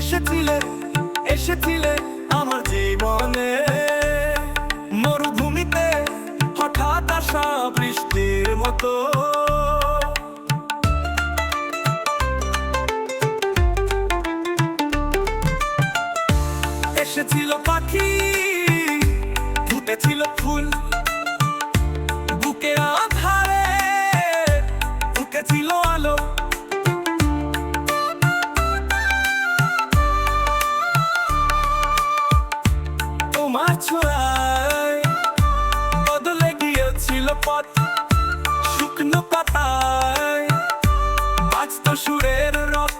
এসেছিলে এসেছিলে আমার জীবনে। মরুভূমিতে হঠাৎ আসা বৃষ্টির মতো। এসেছিল পাখি ফুটেছিল ফুল তোমার ছোঁয়ায় বদলে গিয়েছিল পথ, শুকনো পাতায়। বাজত সুরের রথ,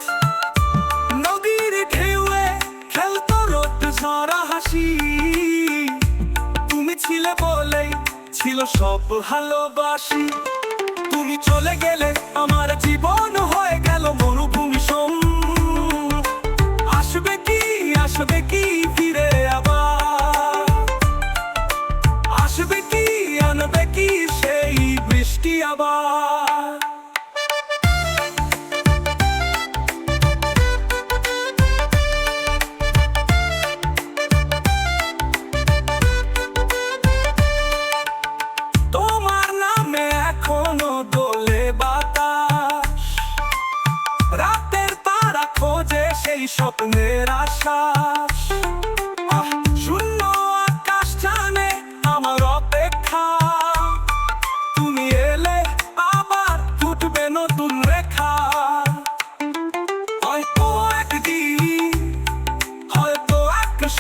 নদীর ঢেউয়ে খেলতো রোদ ঝরা হাসি। তুমি ছিলে বলেই ছিল সব ভালোবাসি। তুমি চলে গেলে আমার জীবন হয়ে গেল মরুভূমি। আনবে কি সেই বৃষ্টি আবার। তোমার নামে এখনও দোলে বাতাস। রাতের তারা খোঁজে সেই স্বপ্নের আশ্বাস।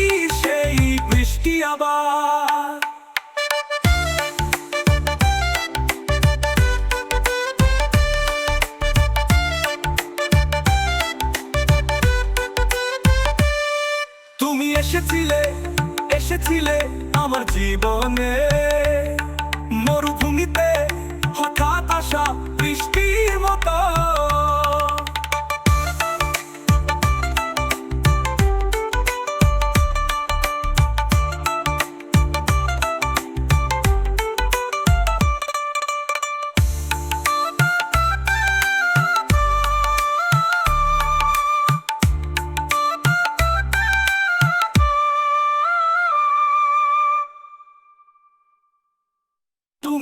আনবে কি সেই বৃষ্টি আবার? তুমি এসেছিলে এসেছিলে আমার জীবনে।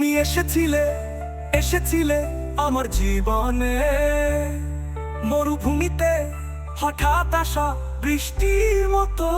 তুমি এসেছিলে এসেছিলে আমার জীবনে। মরুভূমিতে হঠাৎ আসা বৃষ্টির মতো।